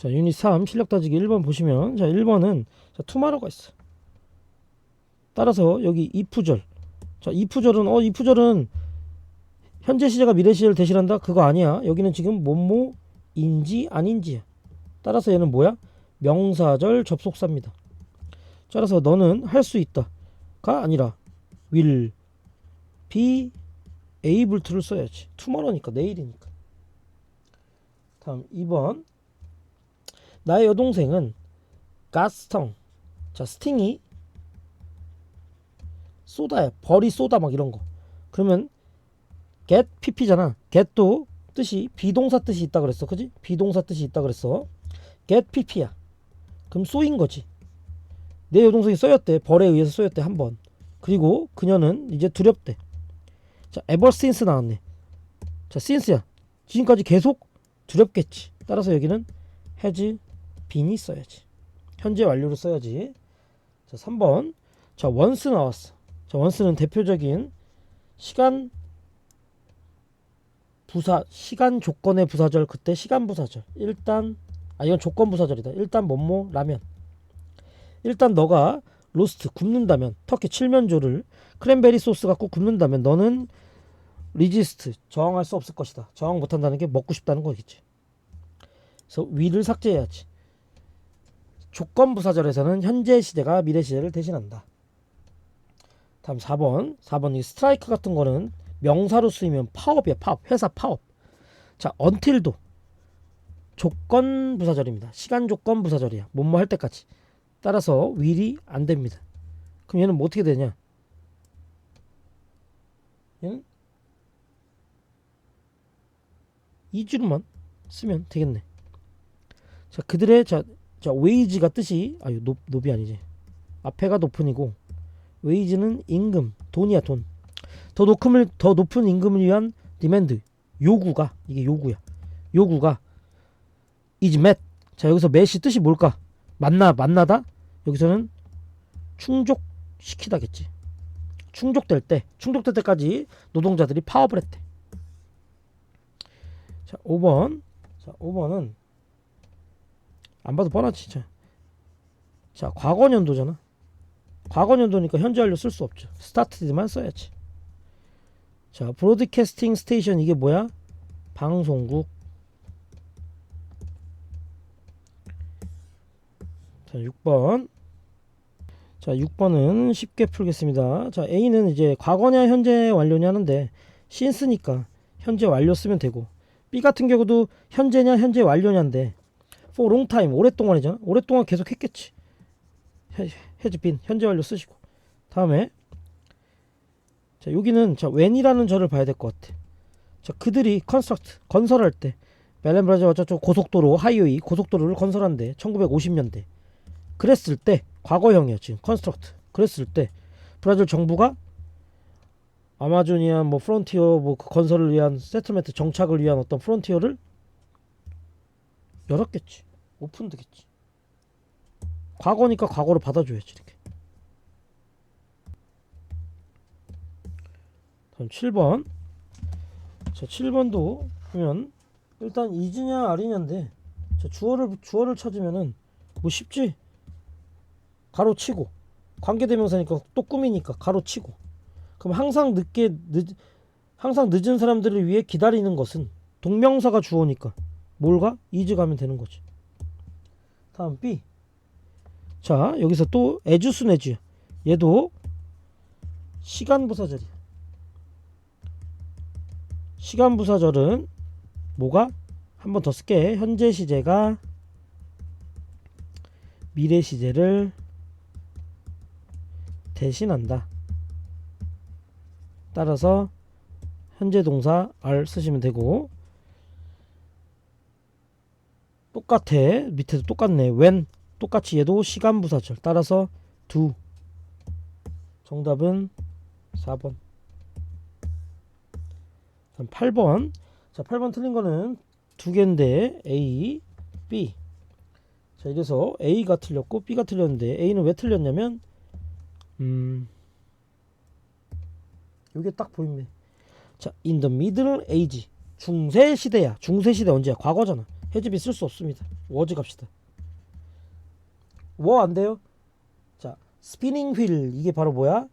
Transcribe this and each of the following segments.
자, 유닛 3 실력 따지기 1번 보시면 자, 1번은 자, 투마로가 있어. 따라서 여기 이프절. 자, 이프절은 어 이프절은 현재 시제가 미래 시제를 대신한다? 그거 아니야. 여기는 지금 뭐뭐인지 아닌지야. 따라서 얘는 뭐야? 명사절 접속사입니다. 따라서 너는 할 수 있다가 아니라 will be able to를 써야지. tomorrow니까 내일이니까. 다음 2번 나의 여동생은 가스텅 자 스팅이 쏘다야. 벌이 쏘다 막 이런 거. 그러면 get pp잖아. get도 뜻이 비동사 뜻이 있다 그랬어. 그지? 비동사 뜻이 있다 그랬어. get pp야. 그럼 쏘인 거지. 내 여동생이 쏘였대. 벌에 의해서 쏘였대 한 번. 그리고 그녀는 이제 두렵대. 자 ever since 나왔네. 자 since야. 지금까지 계속 두렵겠지. 따라서 여기는 has been이 써야지. 현재 완료로 써야지. 자 3번. 자 once 나왔어. 자 once는 대표적인 시간 부사 시간 조건의 부사절 그때 시간 부사절. 일단 아 이건 조건 부사절이다. 일단 뭐뭐? 라면. 일단 너가 로스트 굽는다면 터키 칠면조를 크랜베리 소스 갖고 굽는다면 너는 리지스트 저항할 수 없을 것이다. 저항 못한다는 게 먹고 싶다는 거겠지. 그래서 위를 삭제해야지 조건 부사절에서는 현재 시제가 미래 시제를 대신한다. 다음 4번. 4번 이 스트라이크 같은 거는 명사로 쓰이면 파업이야 파업. 회사 파업. 자 until도 조건 부사절입니다. 시간 조건 부사절이야. 뭐뭐 할 때까지. 따라서 will이 안 됩니다. 그럼 얘는 뭐 어떻게 되냐? 얘는 이 줄만 쓰면 되겠네. 자 그들의 자, 자 웨이지가 뜻이 아유 높, 높이 아니지. 앞에가 높은이고 웨이지는 임금 돈이야 돈. 더 높은 더 높은 임금을 위한 디맨드 요구가 이게 요구야. 요구가 is met. 자 여기서 met이 뜻이 뭘까? 만나 만나다? 여기서는 충족시키다겠지. 충족될 때 충족될 때까지 노동자들이 파업을 했대. 자 5번. 자 5번은 안 봐도 뻔하지 자, 자 과거년도잖아. 과거년도니까 현재 완료 쓸 수 없죠. 스타트드만 써야지. 자 브로드캐스팅 스테이션 이게 뭐야? 방송국. 자 6번. 자 6번은 쉽게 풀겠습니다. 자 A는 이제 과거냐 현재 완료냐 하는데 since니까 현재 완료 쓰면 되고 B 같은 경우도 현재냐 현재 완료냐인데 for long time 오랫동안이잖아. 오랫동안 계속 했겠지. has been 현재 완료 쓰시고. 다음에 자 여기는 자 when이라는 절을 봐야 될 것 같아. 자 그들이 construct 건설할 때 멜렌브라자 어쩌고 고속도로 하이웨이 고속도로를 건설한대. 1950년대. 그랬을 때 과거형이야 지금 construct. 그랬을 때 브라질 정부가 아마존이야 뭐 프론티어 뭐 그 건설을 위한 세틀멘트 정착을 위한 어떤 프론티어를 열었겠지 오픈되겠지. 과거니까 과거로 받아줘야지 이렇게. 다음 7번. 자 7번도 보면 일단 이즈냐 아리냐인데 자, 주어를 주어를 찾으면은 뭐 쉽지? 가로 치고. 관계대명사니까 또 꾸미니까 가로 치고. 그럼 항상 늦게 늦 항상 늦은 사람들을 위해 기다리는 것은 동명사가 주어니까. 뭘가? 이즈 가면 되는 거지 다음 B. 자 여기서 또 네즈 얘도 시간 부사절이야 시간 부사절은 뭐가? 한 번 더 쓸게. 현재 시제가 미래 시제를 대신한다. 따라서 현재 동사 r 쓰시면 되고 똑같아. 밑에도 똑같네. when 똑같이 얘도 시간 부사절. 따라서 do 정답은 4번. 그럼 8번. 자 8번 틀린 거는 두 개인데 A, B. 자 이래서 A가 틀렸고 B가 틀렸는데 A는 왜 틀렸냐면 음 요게 딱 보이네. 자 in the middle age 중세 시대야. 중세 시대 언제야? 과거잖아 해즈비 쓸수 없습니다. 워즈 갑시다. 워 안 돼요? 자, 스피닝 휠 이게 바로 뭐야?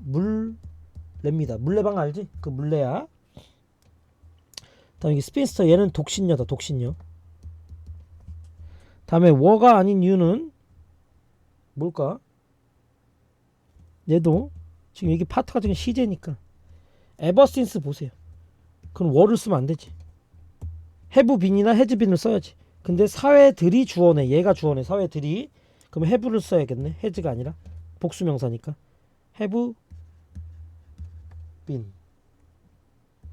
물레입니다. 물레방 알지? 그 물레야. 다음 이게 스피니스터 얘는 독신녀다. 독신녀. 다음에 워가 아닌 이유는 뭘까? 얘도 지금 여기 파트가 지금 시제니까 에버신스 보세요. 그럼 워를 쓰면 안 되지. 해부빈이나 해즈빈을 써야지. 근데 사회들이 주어네. 얘가 주어네. 사회들이. 그럼 해부를 써야겠네. 해즈가 아니라 복수명사니까. 해부 빈.